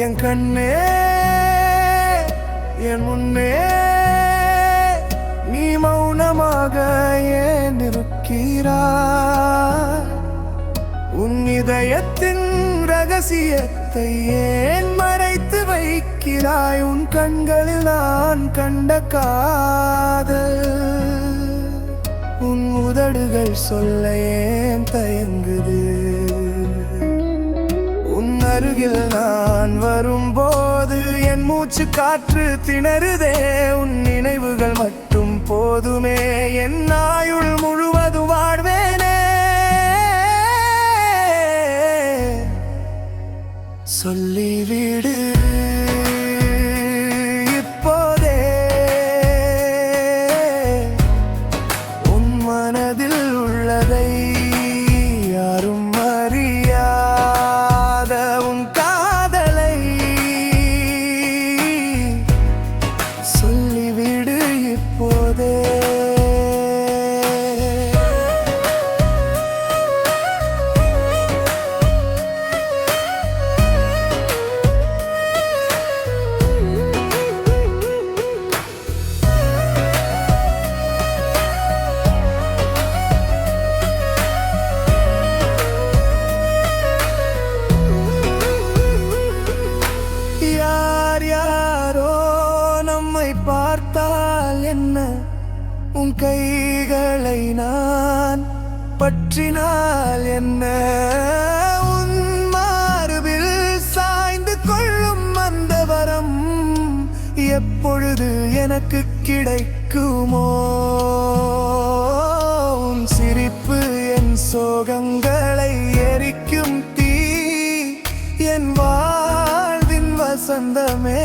என் கண்ணே என் முன்னே நீ மௌனமாக ஏன் இருக்கிறாய் உன் இதயத்தின் ரகசியத்தை ஏன் மறைத்து வைக்கிறாய்? உன் கண்களில் நான் கண்ட காதல் உன் உதடுகள் சொல்ல ஏன் தயங்குது அருகில் நான் வரும்போது என் மூச்சு காற்று திணறுதே உன் நினைவுகள் மட்டும் போதுமே. என் ஆயுள் முழுவதும் வாழ்வேனே. சொல்லிவிடு இப்போதே உன் மனதில் உள்ளதை உம்மை பார்த்தால் என்ன? உன் கைகளை நான் பற்றினால் என்ன? உன் மார்பில் சாய்ந்து கொள்ளும் அந்த வரம் எப்பொழுது எனக்கு கிடைக்குமோ? உன் சிரிப்பு என் சோகங்களை எரிக்கும் தீ என் வாழ்வின் வசந்தமே.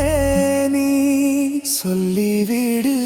சொல்லிவிடு.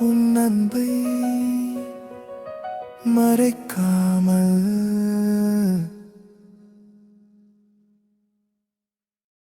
உன் அன்பை மறைக்காமல்